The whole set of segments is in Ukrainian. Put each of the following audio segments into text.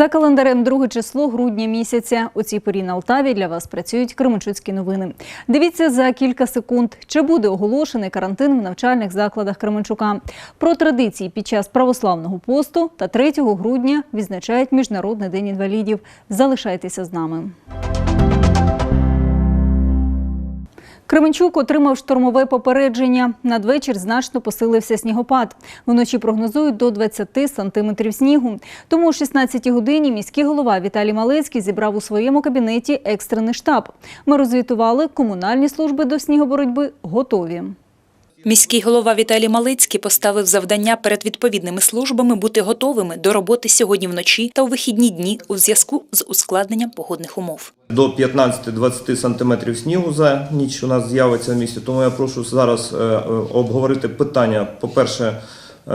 За календарем друге число грудня місяця. У цій порі на Алтаві для вас працюють Кременчуцькі новини. Дивіться за кілька секунд, чи буде оголошений карантин в навчальних закладах Кременчука. Про традиції під час православного посту та 3 грудня відзначають Міжнародний день інвалідів. Залишайтеся з нами. Кременчук отримав штормове попередження. Надвечір значно посилився снігопад. Вночі прогнозують до 20 сантиметрів снігу. Тому о 16 годині міський голова Віталій Малецький зібрав у своєму кабінеті екстрений штаб. Ми розвітували, комунальні служби до снігоборотьби готові. Міський голова Віталій Малицький поставив завдання перед відповідними службами бути готовими до роботи сьогодні вночі та у вихідні дні у зв'язку з ускладненням погодних умов. До 15-20 сантиметрів снігу за ніч у нас з'явиться в місті. Тому я прошу зараз е, е, обговорити питання, по-перше, е,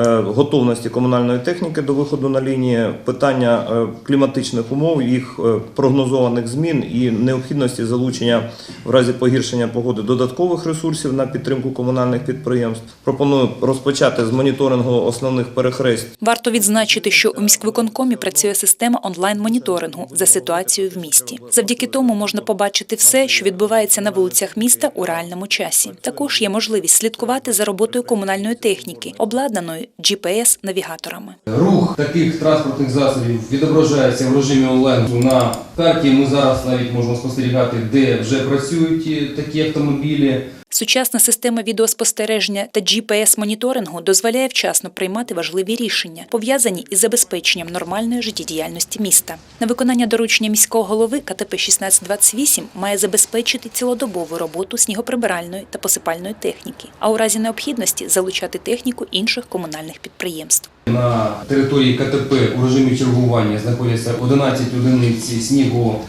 готовності комунальної техніки до виходу на лінії, питання е, кліматичних умов, їх е, прогнозованих змін і необхідності залучення в разі погіршення погоди додаткових ресурсів на підтримку комунальних підприємств. Пропоную розпочати з моніторингу основних перехресть Варто відзначити, що у міськвиконкомі працює система онлайн-моніторингу за ситуацією в місті. Завдяки тому можна побачити все, що відбувається на вулицях міста у реальному часі. Також є можливість слідкувати за роботою комунальної техніки, обладнаної GPS-навігаторами. Рух таких транспортних засобів відображається в режимі онлайн на карті. Ми зараз навіть можемо спостерігати, де вже працюють такі автомобілі. Сучасна система відеоспостереження та GPS-моніторингу дозволяє вчасно приймати важливі рішення, пов'язані із забезпеченням нормальної життєдіяльності міста. На виконання доручення міського голови КТП 1628 має забезпечити цілодобову роботу снігоприбиральної та посипальної техніки, а у разі необхідності залучати техніку інших комунальних підприємств. На території КТП у режимі чергування знаходяться 11 одиниць снігу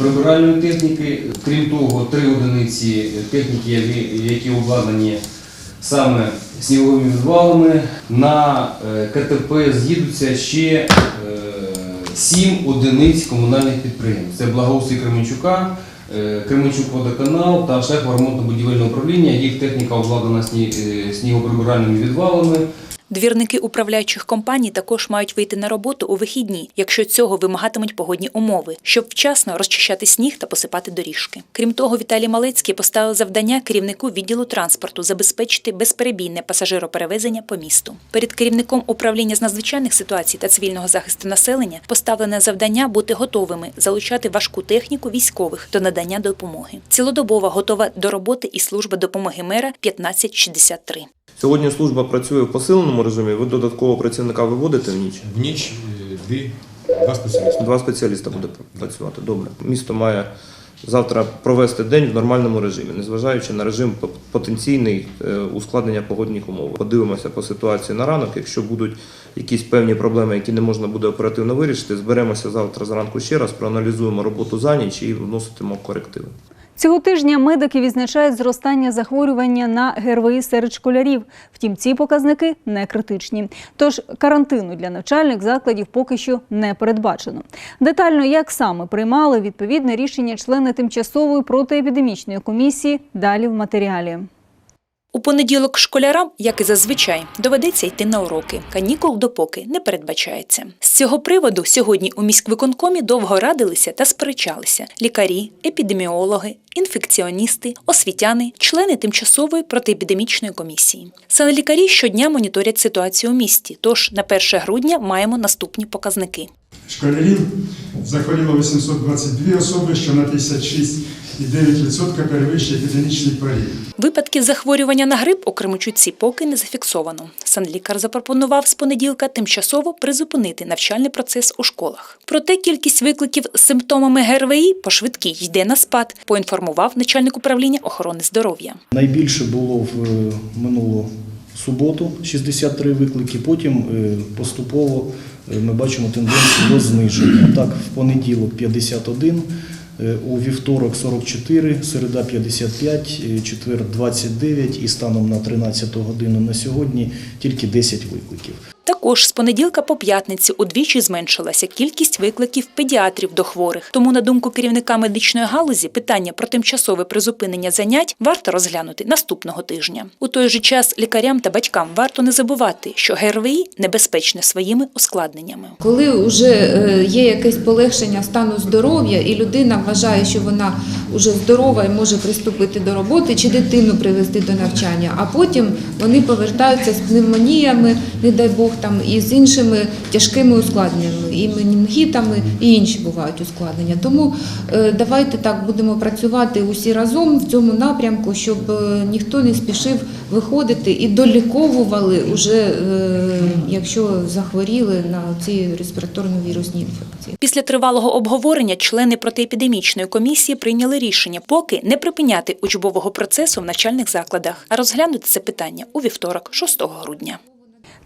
прибиральної техніки. Крім того, три одиниці техніки, які- обладнані саме сніговими відвалами. На е, КТП з'їдуться ще е, сім одиниць комунальних підприємств. Це благоустрій Кременчука, е, Кременчук водоканал та шеф-ремонтно-будівельне управління. Їх техніка обладнана е, снігоприбиральними відвалами. Двірники управляючих компаній також мають вийти на роботу у вихідні, якщо цього вимагатимуть погодні умови, щоб вчасно розчищати сніг та посипати доріжки. Крім того, Віталій Малецький поставив завдання керівнику відділу транспорту забезпечити безперебійне пасажироперевезення по місту. Перед керівником управління з надзвичайних ситуацій та цивільного захисту населення поставлене завдання бути готовими залучати важку техніку військових до надання допомоги. Цілодобова готова до роботи і служба допомоги мера 1563. Сьогодні служба працює в посиленому режимі. Ви додаткового працівника виводите в ніч? В ніч е, дві, два спеціалісти. Два спеціаліста буде працювати. Добре. Місто має завтра провести день в нормальному режимі, незважаючи на режим потенційний е, ускладнення погодних умов. Подивимося по ситуації на ранок. Якщо будуть якісь певні проблеми, які не можна буде оперативно вирішити, зберемося завтра зранку ще раз, проаналізуємо роботу за ніч і вноситимо корективи. Цього тижня медики відзначають зростання захворювання на ГРВІ серед школярів. Втім, ці показники не критичні. Тож карантину для навчальних закладів поки що не передбачено. Детально, як саме приймали відповідне рішення члени тимчасової протиепідемічної комісії, далі в матеріалі. У понеділок школярам, як і зазвичай, доведеться йти на уроки. Канікул допоки не передбачається. З цього приводу сьогодні у міськвиконкомі довго радилися та сперечалися лікарі, епідеміологи, інфекціоністи, освітяни, члени тимчасової протиепідемічної комісії. Санлікарі щодня моніторять ситуацію у місті. Тож на 1 грудня маємо наступні показники. Школярів захворіло 822 особи, що на 56,9% перевищує епідемічний поріг. Випадків захворювання на грип у Кременчуці поки не зафіксовано. Санлікар запропонував з понеділка тимчасово призупинити навчальний процес у школах. Проте кількість викликів з симптомами ГРВІ по швидкій йде на спад, поінформував начальник управління охорони здоров'я. Найбільше було в е, минулу суботу 63 виклики. Потім е, поступово ми бачимо тенденцію до зниження. Так, в понеділок 51, е, у вівторок 44, середа 55, е, четвер 29 і станом на 13 годину на сьогодні тільки 10 викликів. Також з понеділка по п'ятницю удвічі зменшилася кількість викликів педіатрів до хворих. Тому, на думку керівника медичної галузі, питання про тимчасове призупинення занять варто розглянути наступного тижня. У той же час лікарям та батькам варто не забувати, що ГРВІ небезпечне своїми ускладненнями. Коли вже е, є якесь полегшення стану здоров'я, і людина вважає, що вона вже здорова і може приступити до роботи чи дитину привести до навчання, а потім вони повертаються з пневмоніями, не дай Бог, там і з іншими тяжкими ускладненнями, і менінгітами, і інші бувають ускладнення. Тому е, давайте так будемо працювати усі разом в цьому напрямку, щоб е, ніхто не спішив виходити і доліковували уже, е, якщо захворіли на ці респіраторно-вірусні інфекції. Після тривалого обговорення члени протиепідемічної комісії прийняли рішення поки не припиняти учбового процесу в навчальних закладах, а розглянути це питання у вівторок, 6 грудня.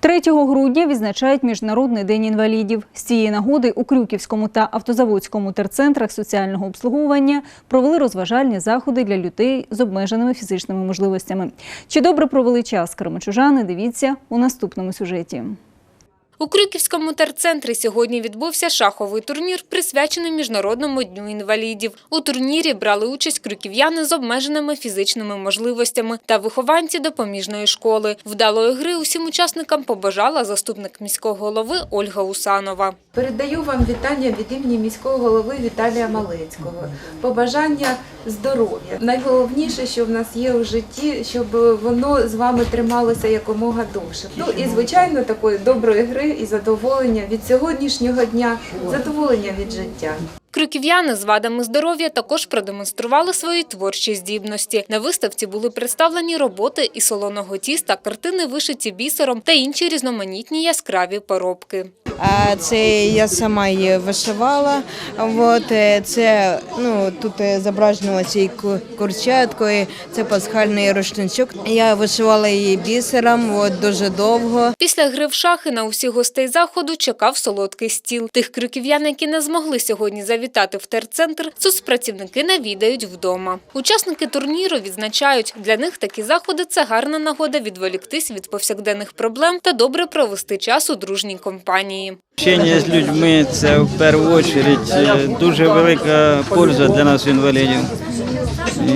3 грудня відзначають Міжнародний день інвалідів. З цієї нагоди у Крюківському та Автозаводському терцентрах соціального обслуговування провели розважальні заходи для людей з обмеженими фізичними можливостями. Чи добре провели час кримчужани? Дивіться у наступному сюжеті. У Крюківському терцентрі сьогодні відбувся шаховий турнір, присвячений Міжнародному дню інвалідів. У турнірі брали участь крюків'яни з обмеженими фізичними можливостями та вихованці допоміжної школи. Вдалої гри усім учасникам побажала заступник міського голови Ольга Усанова. Передаю вам вітання від імені міського голови Віталія Малецького. Побажання здоров'я. Найголовніше, що в нас є у житті, щоб воно з вами трималося якомога довше. Ну і звичайно, такої доброї гри і задоволення від сьогоднішнього дня, задоволення від життя. Крюків'яни з вадами здоров'я також продемонстрували свої творчі здібності. На виставці були представлені роботи із солоного тіста, картини вишиті бісером та інші різноманітні яскраві поробки. Це я сама її вишивала. От, е, це ну, тут е, зображено цією курчаткою, це пасхальний рушничок. Я вишивала її бісером от, дуже довго. Після гри в шахи на усіх гостей заходу чекав солодкий стіл. Тих крюків'ян, які не змогли сьогодні завітати в терцентр, соцпрацівники навідають вдома. Учасники турніру відзначають, для них такі заходи це гарна нагода відволіктись від повсякденних проблем та добре провести час у дружній компанії. Общення з людьми це в першу чергу е, дуже велика польза для нас, інвалідів. І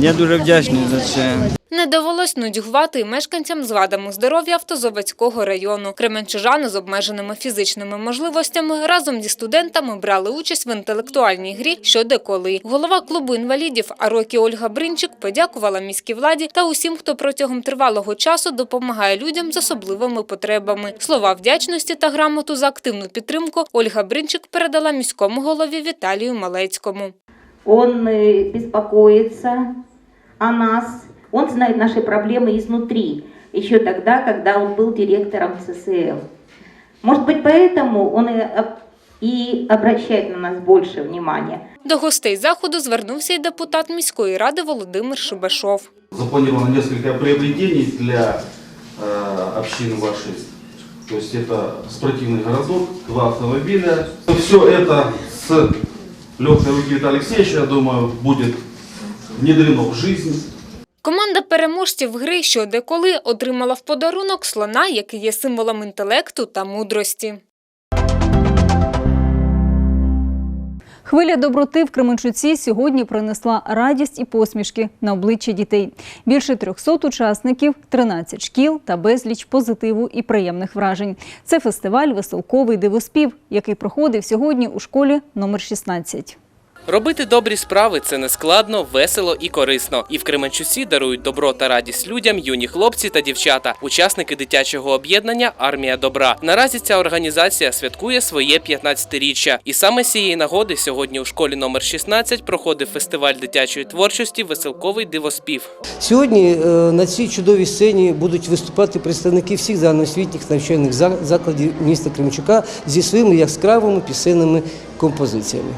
я дуже вдячний за це. Не довелось нудьгувати і мешканцям з вадами здоров'я Автозаводського району. Кременчужани з обмеженими фізичними можливостями разом зі студентами брали участь в інтелектуальній грі «Що де коли». Голова клубу інвалідів Арокі Ольга Бринчик подякувала міській владі та усім, хто протягом тривалого часу допомагає людям з особливими потребами. Слова вдячності та грамоту за активну підтримку Ольга Бринчик передала міському голові Віталію Малецькому. Он э, беспокоится о нас, он знает наши проблемы изнутри, еще тогда, когда он был директором ЦСЛ. Может быть, поэтому он и, об- и обращает на нас больше внимания. До гостей заходу звернувся й депутат міської ради Володимир Шибашов. Запланировано несколько приобретений для э, общины вашей. То есть это спортивный городок, два автомобиля. Все это с легкой руки Виталия Алексеевича, я думаю, будет внедрено в жизнь. Команда переможців гри «Що де коли» отримала в подарунок слона, який є символом інтелекту та мудрості. Хвиля доброти в Кременчуці сьогодні принесла радість і посмішки на обличчя дітей. Більше 300 учасників, 13 шкіл та безліч позитиву і приємних вражень. Це фестиваль Веселковий дивоспів, який проходив сьогодні у школі номер 16. Робити добрі справи це не складно, весело і корисно. І в Кременчуці дарують добро та радість людям юні хлопці та дівчата, учасники дитячого об'єднання Армія добра. Наразі ця організація святкує своє 15-річчя. І саме з цієї нагоди сьогодні у школі номер 16 проходив фестиваль дитячої творчості Веселковий дивоспів. Сьогодні е, на цій чудовій сцені будуть виступати представники всіх загальноосвітніх навчальних за- закладів міста Кременчука зі своїми яскравими пісенними композиціями.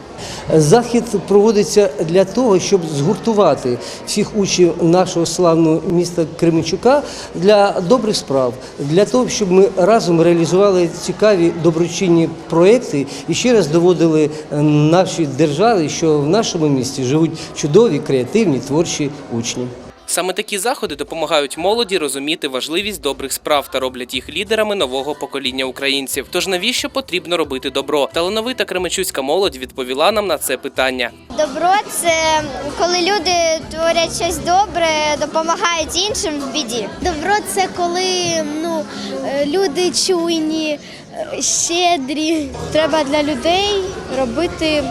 Захід проводиться для того, щоб згуртувати всіх учнів нашого славного міста Кременчука для добрих справ, для того, щоб ми разом реалізували цікаві доброчинні проекти і ще раз доводили е, нашій державі, що в нашому місті живуть чудові, креативні, творчі учні. Саме такі заходи допомагають молоді розуміти важливість добрих справ та роблять їх лідерами нового покоління українців. Тож навіщо потрібно робити добро? Талановита кременчуцька молодь відповіла нам на це питання. Добро це коли люди творять щось добре, допомагають іншим в біді. Добро це коли ну, е, люди чуйні, е, щедрі. Треба для людей робити,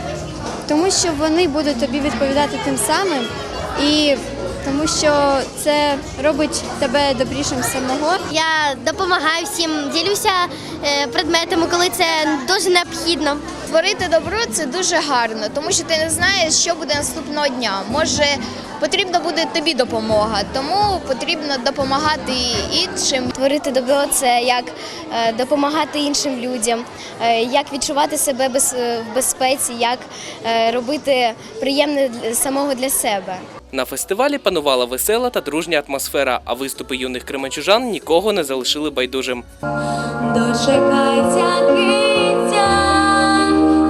тому що вони будуть тобі відповідати тим самим. І тому що це робить тебе добрішим самого. Я допомагаю всім, ділюся е, предметами, коли це дуже необхідно. Творити добро це дуже гарно, тому що ти не знаєш, що буде наступного дня. Може, потрібна буде тобі допомога, тому потрібно допомагати іншим. Творити добро це як е, допомагати іншим людям, е, як відчувати себе без, в безпеці, як робити приємне самого для себе. На фестивалі панувала весела та дружня атмосфера, а виступи юних кременчужан нікого не залишили байдужим. Дочекайся, киця,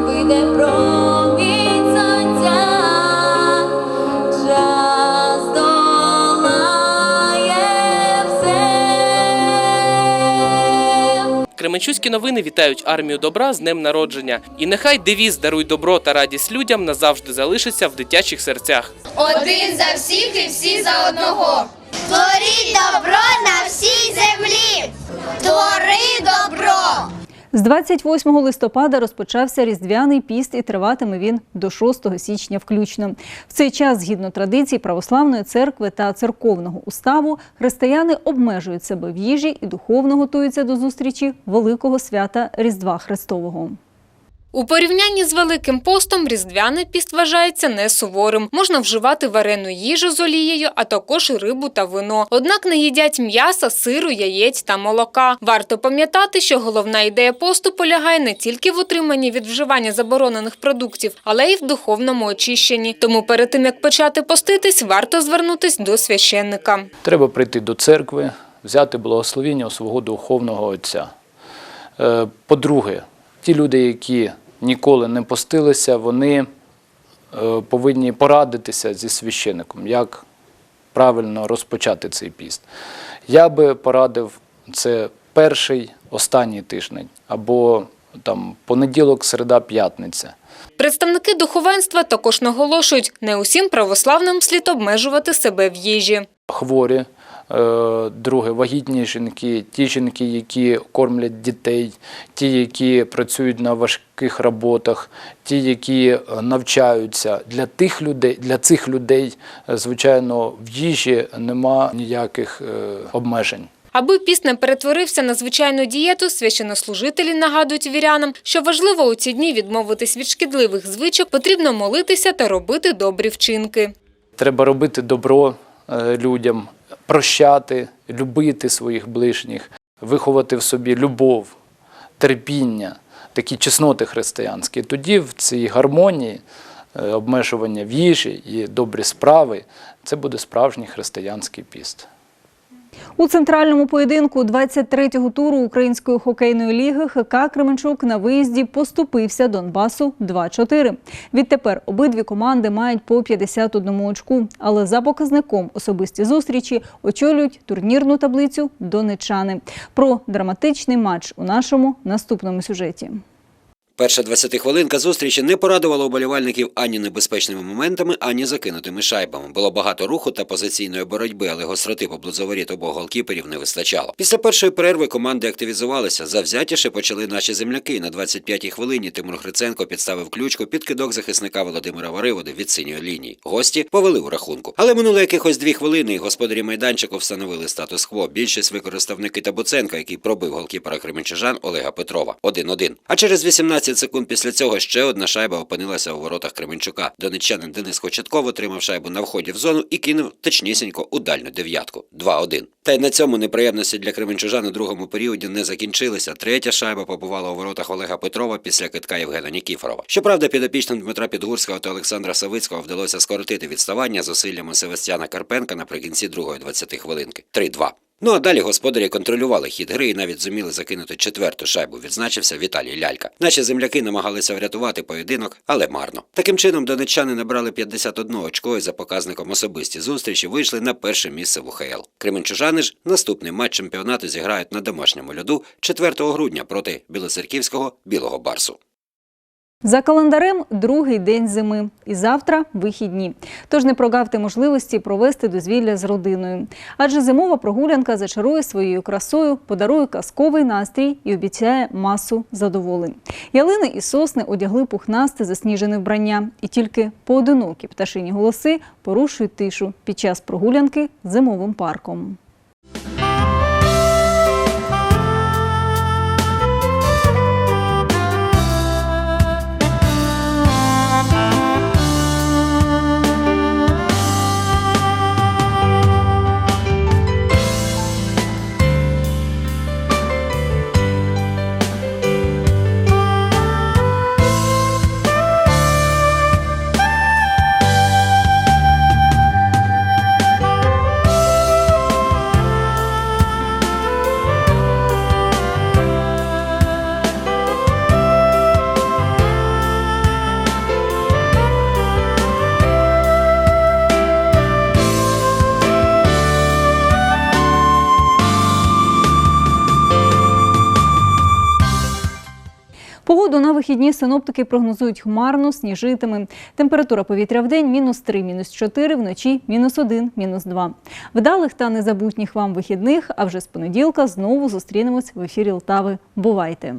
вийде промінь Кременчуцькі новини вітають армію добра з днем народження. І нехай девіз даруй добро та радість людям назавжди залишиться в дитячих серцях. Один за всіх і всі за одного. З 28 листопада розпочався Різдвяний піст і триватиме він до 6 січня включно. В цей час, згідно традицій православної церкви та церковного уставу, християни обмежують себе в їжі і духовно готуються до зустрічі великого свята Різдва Христового. У порівнянні з Великим постом різдвяний піст вважається не суворим. Можна вживати варену їжу з олією, а також рибу та вино. Однак не їдять м'яса, сиру, яєць та молока. Варто пам'ятати, що головна ідея посту полягає не тільки в утриманні від вживання заборонених продуктів, але й в духовному очищенні. Тому перед тим як почати поститись, варто звернутись до священника. Треба прийти до церкви, взяти благословіння у свого духовного отця. Е, По-друге, ті люди, які ніколи не постилися, вони е, повинні порадитися зі священником, як правильно розпочати цей піст. Я би порадив це перший, останній тиждень або там понеділок, середа, п'ятниця. Представники духовенства також наголошують, не усім православним слід обмежувати себе в їжі. хворі, друге вагітні жінки, ті жінки, які кормлять дітей, ті, які працюють на важких роботах, ті, які е, навчаються. Для тих людей, для цих людей, е, звичайно, в їжі нема ніяких е, обмежень. Аби піст не перетворився на звичайну дієту, священнослужителі нагадують вірянам, що важливо у ці дні відмовитись від шкідливих звичок, потрібно молитися та робити добрі вчинки. Треба робити добро е, людям, прощати, любити своїх ближніх, виховати в собі любов, терпіння, такі чесноти християнські. Тоді в цій гармонії е, обмежування в їжі і добрі справи це буде справжній християнський піст. У центральному поєдинку 23-го туру Української хокейної ліги ХК Кременчук на виїзді поступився Донбасу 2-4. Відтепер обидві команди мають по 51 очку, але за показником особисті зустрічі очолюють турнірну таблицю донечани. Про драматичний матч у нашому наступному сюжеті. Перша 20-хвилинка зустрічі не порадувала уболівальників ані небезпечними моментами, ані закинутими шайбами. Було багато руху та позиційної боротьби, але гостроти поблизу воріт обох голкіперів не вистачало. Після першої перерви команди активізувалися. Завзятіше почали наші земляки. На 25-й хвилині Тимур Гриценко підставив ключку під кидок захисника Володимира Вариводи від синьої лінії. Гості повели у рахунку. Але минуло якихось дві хвилини, і господарі майданчику встановили статус-кво. Більшість використав Никита Буценко, який пробив голкіпера кременчужан Олега Петрова. 1-1. А через 18 секунд після цього ще одна шайба опинилася у воротах Кременчука. Донеччанин Денис Хочатков отримав шайбу на вході в зону і кинув точнісінько у дальню дев'ятку. 2-1. Та й на цьому неприємності для кременчужан у другому періоді не закінчилися. Третя шайба побувала у воротах Олега Петрова після китка Євгена Нікіфорова. Щоправда, підопічним Дмитра Підгурського та Олександра Савицького вдалося скоротити відставання зусиллями Севастьяна Карпенка наприкінці другої 20 хвилинки. 3-2. Ну а далі господарі контролювали хід гри і навіть зуміли закинути четверту шайбу. Відзначився Віталій Лялька. Наші земляки намагалися врятувати поєдинок, але марно. Таким чином, донеччани набрали 51 очко і за показником особисті зустрічі вийшли на перше місце в УХЛ. Кременчужани ж наступний матч чемпіонату зіграють на домашньому льоду 4 грудня проти білоцерківського білого барсу. За календарем другий день зими. І завтра вихідні. Тож не прогавте можливості провести дозвілля з родиною. Адже зимова прогулянка зачарує своєю красою, подарує казковий настрій і обіцяє масу задоволень. Ялини і сосни одягли пухнасте засніжене вбрання, і тільки поодинокі пташині голоси порушують тишу під час прогулянки зимовим парком. Вихідні синоптики прогнозують хмарно, сніжитиме. Температура повітря в день мінус 3, мінус 4, вночі мінус 1, мінус 2. Вдалих та незабутніх вам вихідних, а вже з понеділка знову зустрінемось в ефірі Лтави. Бувайте!